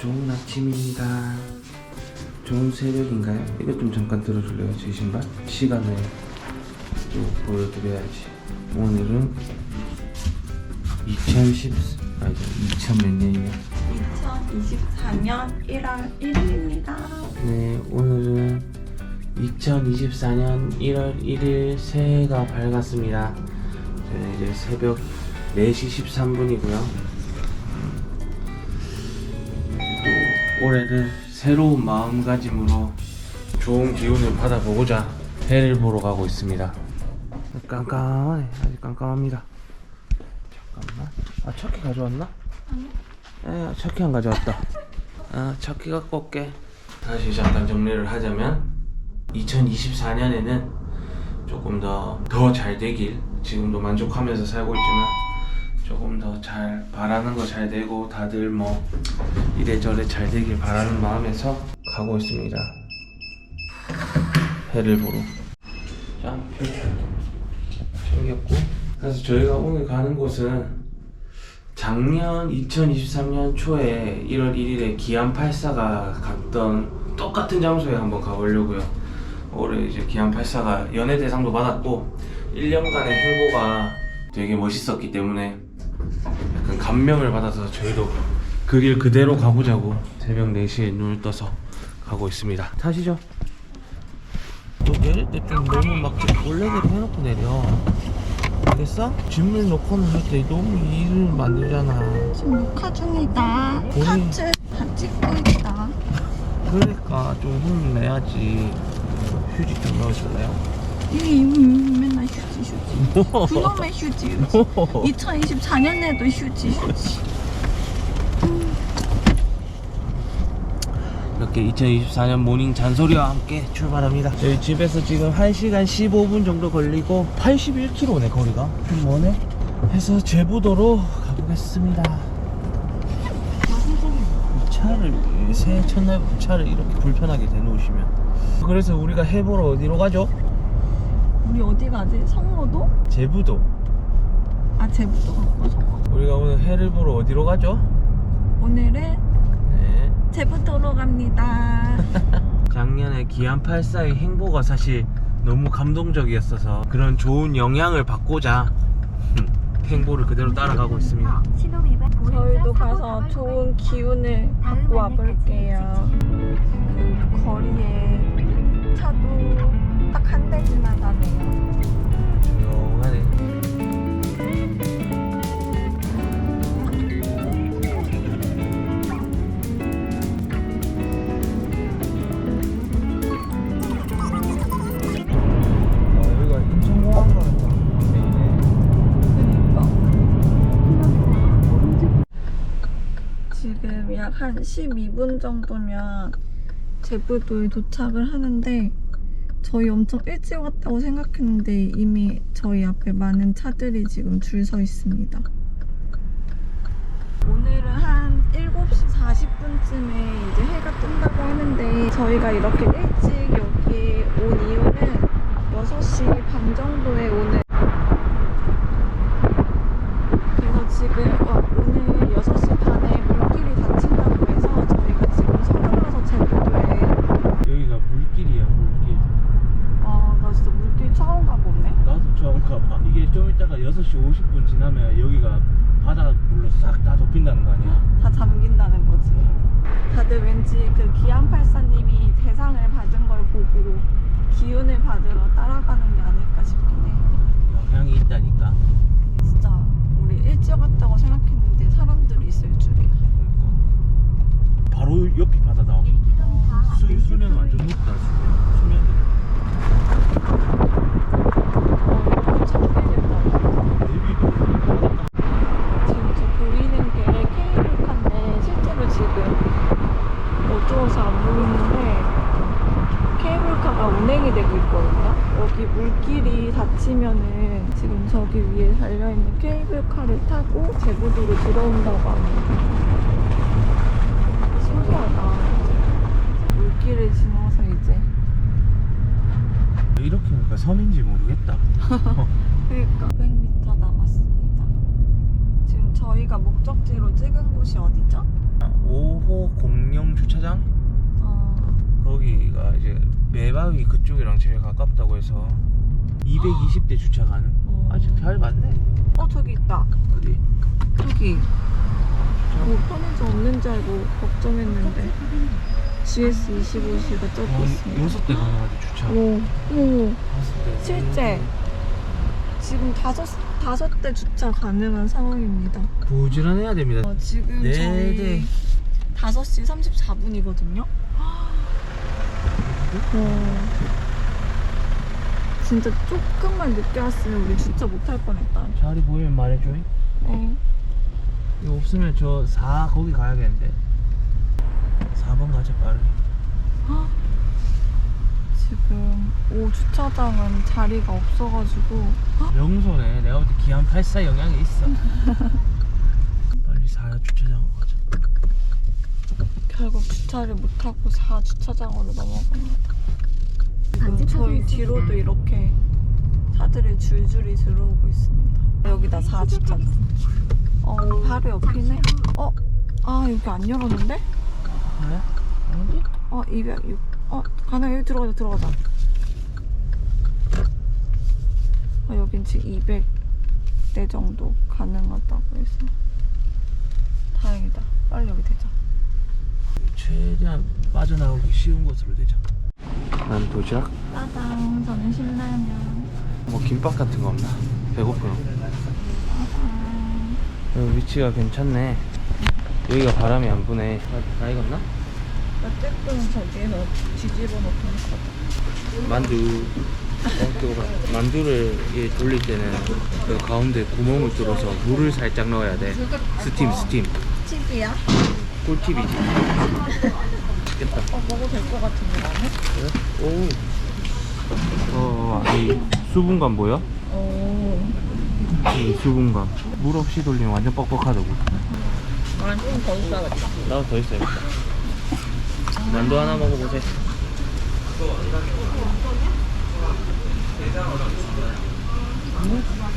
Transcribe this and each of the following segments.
좋은 아침입니다. 좋은 새벽인가요? 이것 좀 잠깐 들어줄래요? 제 신발? 시간을 또 보여드려야지. 오늘은 2010 아니 2000몇 년이냐? 2024년 1월 1일입니다. 네, 오늘은 2024년 1월 1일 새해가 밝았습니다. 저는 이제 새벽 4시 13분이고요. 올해는 새로운 마음가짐으로 좋은 기운을 받아보고자 해를 보러 가고 있습니다. 깜깜하네. 아직 깜깜합니다. 잠깐만. 아, 차키 가져왔나? 에, 차키 안 가져왔다. 아, 차키 갖고 올게. 다시 잠깐 정리를 하자면 2024년에는 조금 더 더 잘 되길 지금도 만족하면서 살고 있지만 조금 더 잘 바라는 거 잘 되고 다들 뭐 이래저래 잘 되길 바라는 마음에서 가고 있습니다. 해를 보러. 짠, 표 챙겼고. 그래서 저희가 오늘 가는 곳은 작년 2023년 초에 1월 1일에 기안 84가 갔던 똑같은 장소에 한번 가보려고요. 올해 이제 기안 84가 연예 대상도 받았고 1년간의 행보가 되게 멋있었기 때문에 감명을 받아서 저희도 그 길 그대로 가보자고 새벽 4시에 눈을 떠서 가고 있습니다. 타시죠. 너 내릴 때 좀 너무 막 원래대로 해놓고 내려. 알겠어? 짐을 놓고는 할 때 너무 일을 만들잖아. 지금 녹화 중이다. 우리- 하트 다 찍고 있다. 그러니까 좀 혼내야지. 휴지 좀 넣어줄래요? 이 음, 맨날 휴지 휴지. 그놈의 휴지 휴지. 2024년에도 휴지 휴지. 이렇게 2024년 모닝 잔소리와 함께 출발합니다. 저희 집에서 지금 1시간 15분 정도 걸리고 81km네 거리가. 좀 머네. 해서 제부도로 가보겠습니다. 이 차를 새해 첫날 차를 이렇게 불편하게 대놓으시면 그래서 우리가 해보러 어디로 가죠? 우리 어디 가지? 성로도? 제부도. 아 제부도. 우리가 오늘 해를 보러 어디로 가죠? 오늘은 네. 제부도로 갑니다. 작년에 기안 84의 행보가 사실 너무 감동적이었어서 그런 좋은 영향을 받고자 행보를 그대로 따라가고 있습니다. 저희도 가서 좋은 기운을 받고 와볼게요. 그 거리에 차도 딱 한 대 지나가네요. 조용하네. 아, 여기가 인천공항 가는 지금 약 한 12분 정도면 제부도에 도착을 하는데 저희 엄청 일찍 왔다고 생각했는데 이미 저희 앞에 많은 차들이 지금 줄 서 있습니다. 오늘은 한 7시 40분쯤에 이제 해가 뜬다고 하는데 저희가 이렇게 일찍 여기 온 이유는 6시 반 정도에 오는 그래서 지금 어, 오늘 6시 반에 물길이 닫힌다고 해서 저희가 지금 서둘러서 제주도에 여기가 물길이야 물길 아 나 진짜 물길 처음 가보네 나도 처음 가봐 이게 좀 이따가 6시 50분 지나면 여기가 바닷물로 싹 다 덮인다는 거 아니야 다 잠긴다는 거지 그 기안팔사님이 대상을 받은 걸 보고 기운을 받으러 따라가는 게 아닐까 싶긴 해 영향이 있다니까 진짜 우리 일찍 왔다고 생각했는데 사람들이 있을 줄이야 그러니까 바로 옆이 바다다 수, 수면 완전 높다 수면 어, 잠기겠다 내비도 지금 저 보이는 게 케이블카인데 실제로 지금 어두워서 안 보이는데 케이블카가 운행이 되고 있거든요. 여기 닫히면은 지금 저기 위에 달려있는 케이블카를 타고 제부도로 들어온다고 합니다. 신기하다. 물길을 지나서 이제 이렇게 하니까 섬인지 모르겠다 그러니까 500m 남았습니다. 지금 저희가 목적지로 찍은 곳이 어디죠? 5호 공 주차장 어, 거기가 이제 매바위 그쪽이랑 제일 가깝다고 해서 220대 주차 가능. 어. 아직 잘 맞네. 어 저기 있다. 어디? 저기. 뭐 편의점 없는 줄 알고 걱정했는데 GS 25시가 저기 어, 있습니다. 여섯 대 가능하대 주차. 오, 오, 다섯 대. 실제 지금 다섯 다섯 대 주차 가능한 상황입니다. 부지런해야 됩니다. 어, 지금 네, 저희 네. 5시 34분이거든요. 진짜 조금만 늦게 왔으면 우리 주차 못할 뻔했다. 자리 보이면 말해줘. 네. 이거 없으면 저 4 거기 가야겠는데. 4번 가자 빠르게. 지금 오 주차장은 자리가 없어가지고 명소네. 내가 볼 때 기안 84 영향이 있어. 빨리 4 주차장 가자. 결국 주차를 못하고 4 주차장으로 넘어갑니다. 지금 저희 뒤로도 이렇게 차들이 줄줄이 들어오고 있습니다. 여기다 4 주차장. 어 바로 옆이네. 어? 아 여기 안 열었는데? 네? 어디? 어 206. 어 가나 여기 들어가자 들어가자. 어, 여긴 지금 200대 정도 가능하다고 해서 다행이다. 빨리 여기 되자. 최대한 빠져나오기 쉬운 곳으로 되자. 난 도시락. 따당 저는 신라면. 뭐 김밥 같은 거 없나? 배고프나? 여기 위치가 괜찮네. 여기가 바람이 안 부네. 다, 다 익었나? 어쨌든 저기는 뒤집어 놓고 있거든. 만두. 어, 뜨거워. 만두를 이 돌릴 때는 그 가운데 구멍을 뚫어서 물을 살짝 넣어야 돼. 스팀, 스팀. 팁이야? 꿀팁이지. 맛있겠다. 어 먹어도 될 것 같은데 나는? 그래? 오. 어, 이 수분감 보여? 오. 이 수분감. 물 없이 돌리면 완전 뻑뻑하다고. 난좀더 있어야겠다. 나도 더 있어야겠다. 만두 하나 먹어보세요.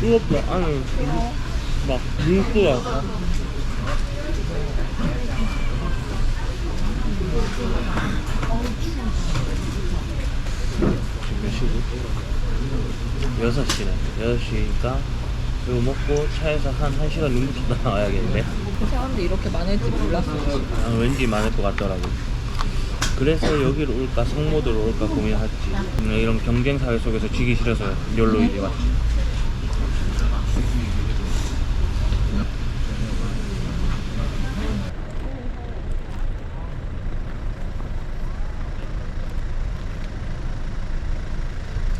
뜨겁다. 아니, 막, 물기야. 지금 몇 시고? 6시네. 6시니까 이거 먹고 차에서 한 1시간 넘게 나와야겠네. 그 사람들이 이렇게 많을지 몰랐어. 아, 왠지 많을 것 같더라고. 그래서 여기로 올까 성모도로 올까 고민했지. 음, 이런 경쟁 사회 속에서 지기 싫어서 여기로 이제 왔지.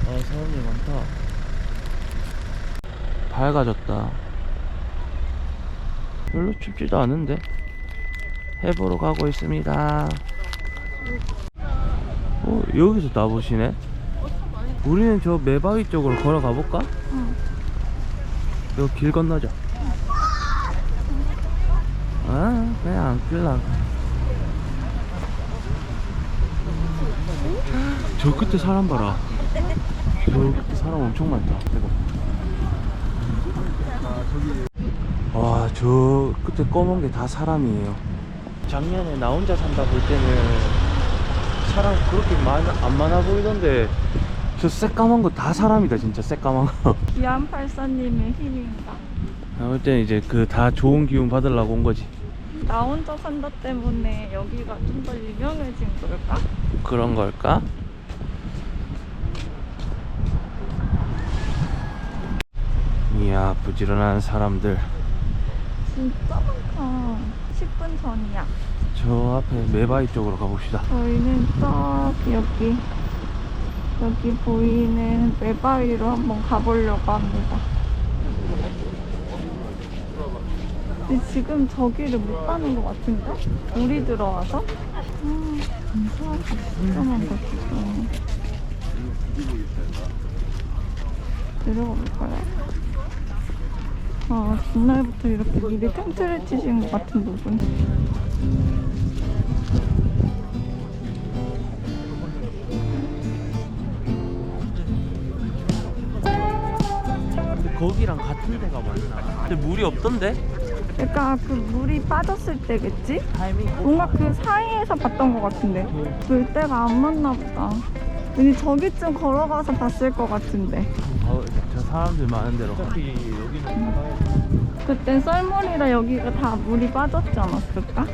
아 사람이 많다. 밝아졌다. 별로 춥지도 않은데. 해보러 가고 있습니다. 어, 여기서 나보시네? 우리는 저 매바위 쪽으로 걸어가 볼까? 응. 여기 길 건너자. 아, 그냥 안 끌라고. 저 끝에 사람 봐라. 저 끝에 사람 엄청 많다. 대박. 와, 저 끝에 검은 게 다 사람이에요. 작년에 나 혼자 산다 볼 때는 사람 그렇게 많, 안 많아 보이던데 저 새까만 거 다 사람이다 진짜 새까만 거. 기안팔사님의 힘인가? 볼 때는 이제 그 다 좋은 기운 받으려고 온 거지. 나 혼자 산다 때문에 여기가 좀 더 유명해진 걸까? 그런 걸까? 이야 부지런한 사람들 진짜 많다. 10분 전이야. 저 앞에 매바위 쪽으로 가봅시다 저희는 저기 여기 여기 보이는 외바위로 한번 가보려고 합니다. 근데 지금 저기를 못 가는 것 같은데? 물이 들어와서? 음, 사람이 진짜 많거든. 내려가 볼까요? 아, 전날부터 이렇게 미리 텐트를 치신 것 같은 부분. 근데 거기랑 같은 데가 맞나? 근데 물이 없던데? 그러니까 그 물이 빠졌을 때겠지? 타이밍 뭔가 그 사이에서 봤던 것 같은데 볼 때가 안 맞나 보다 왠지 저기쯤 걸어가서 봤을 것 같은데 저 사람들 많은 데로 어차피 여기는 그땐 썰물이라 여기가 다 물이 빠졌지 않았을까?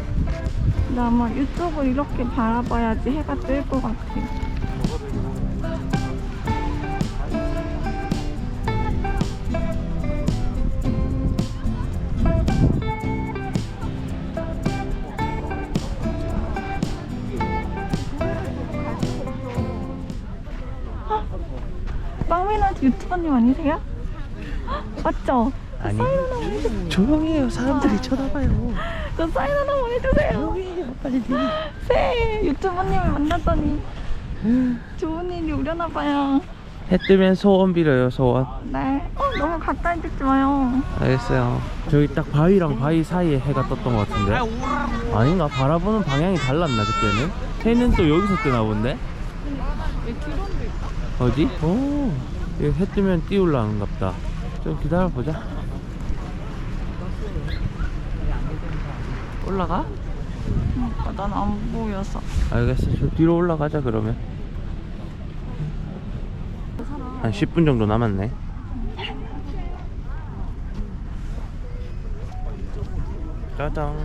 근데 아마 이쪽을 이렇게 바라봐야지 해가 뜰 것 같아 유튜버님 아니세요? 맞죠? 아니. 사인 하나 보내주세요. 조용히 해요 사람들이 쳐다봐요 저 사인 하나 보내주세요. 빨리 네, 유튜버님을 만났더니 좋은 일이 오려나 봐요. 해 뜨면 소원 빌어요 소원 네. 어, 너무 가까이 찍지 마요. 알겠어요 저기 딱 바위랑 바위 사이에 해가 떴던 것 같은데 아닌가 바라보는 방향이 달랐나 그때는 해는 또 여기서 뜨나 본데 어디? 오 해 뜨면 띄울라는갑다 좀 기다려보자 올라가? 아, 난안 보여서. 알겠어 저 뒤로 올라가자 그러면 한 10분 정도 남았네 짜잔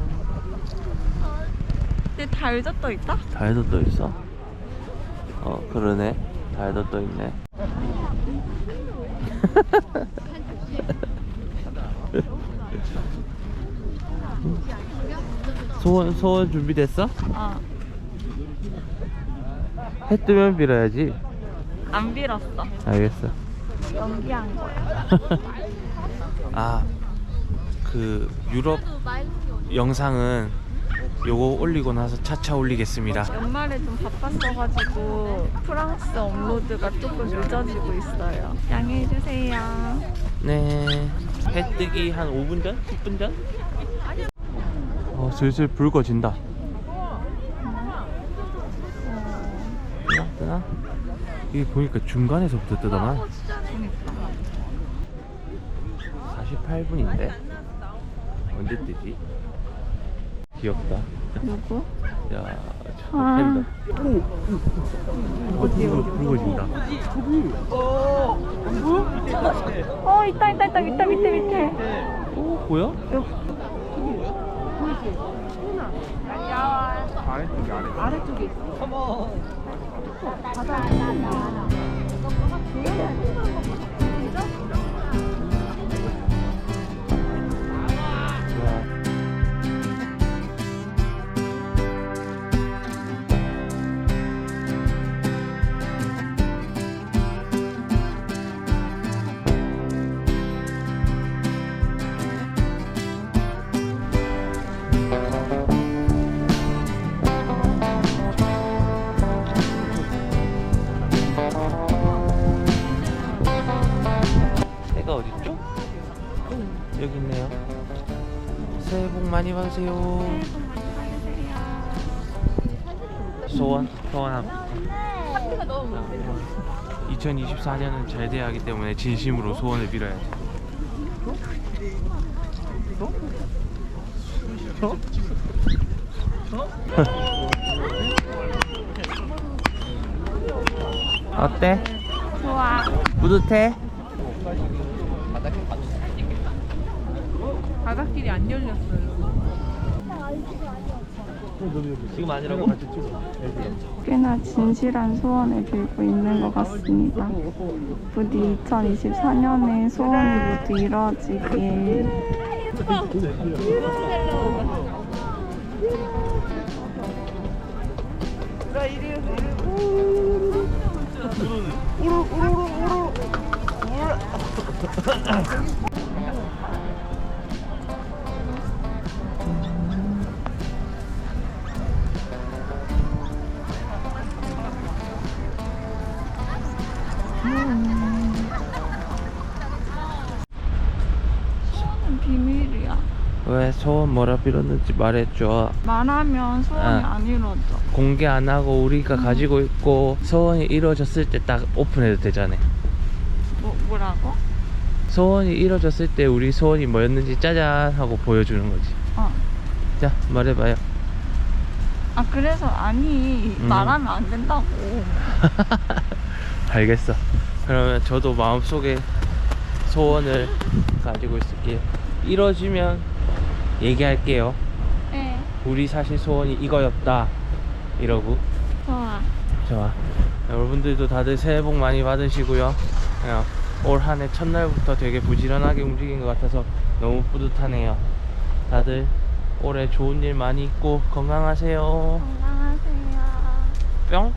근데 달도 떠 있다? 달도 떠 있어? 어 그러네 달도 떠 있네 소원 소원 준비됐어? 어. 해 뜨면 빌어야지 안 빌었어. 알겠어 연기한 거야. 아 그 유럽 영상은 요거 올리고 나서 차차 올리겠습니다 연말에 좀 바빴어가지고 프랑스 업로드가 조금 늦어지고 있어요. 양해해주세요. 네. 해 뜨기 한 5분 전? 10분 전? 어, 슬슬 붉어진다. 뜨나? 뜨나? 이게 보니까 중간에서부터 뜨더만. 48분인데? 언제 뜨지? 귀엽다. 누구? 야, 저 아. 팬다. 어, 붉어, 붉어진다. 어, 있다, 있다, 있다, 밑에, 밑에, 밑에. 오, 보여? 여기. 새가 어딨죠? 여기 있네요. 새해 복 많이 받으세요. 소원, 소원합니다. 2024년은 잘 돼야 하기 때문에 진심으로 소원을 빌어야지. 어 때? 좋아. 뿌듯해? 바닷길이 안 열렸어요. 지금 아니라고. 꽤나 진실한 소원을 빌고 있는 것 같습니다. 부디 2024년에 소원이 모두 이루어지길. 비밀이야. 왜 소원 뭐라 빌었는지 말해줘. 말하면 소원이 아. 안 이루어져. 공개 안 하고 우리가 가지고 있고 소원이 이루어졌을 때 딱 오픈해도 되잖아. 뭐, 뭐라고? 소원이 이뤄졌을 때 우리 소원이 뭐였는지 짜잔 하고 보여주는 거지. 어. 자, 말해봐요. 아 그래서 아니 음. 말하면 안 된다고. 알겠어. 그러면 저도 마음속에 소원을 가지고 있을게요. 이뤄지면 얘기할게요. 네. 우리 사실 소원이 이거였다. 이러고. 좋아. 좋아. 여러분들도 다들 새해 복 많이 받으시고요. 그냥 올 한 해 첫날부터 되게 부지런하게 움직인 것 같아서 너무 뿌듯하네요. 다들 올해 좋은 일 많이 있고 건강하세요. 건강하세요. 뿅.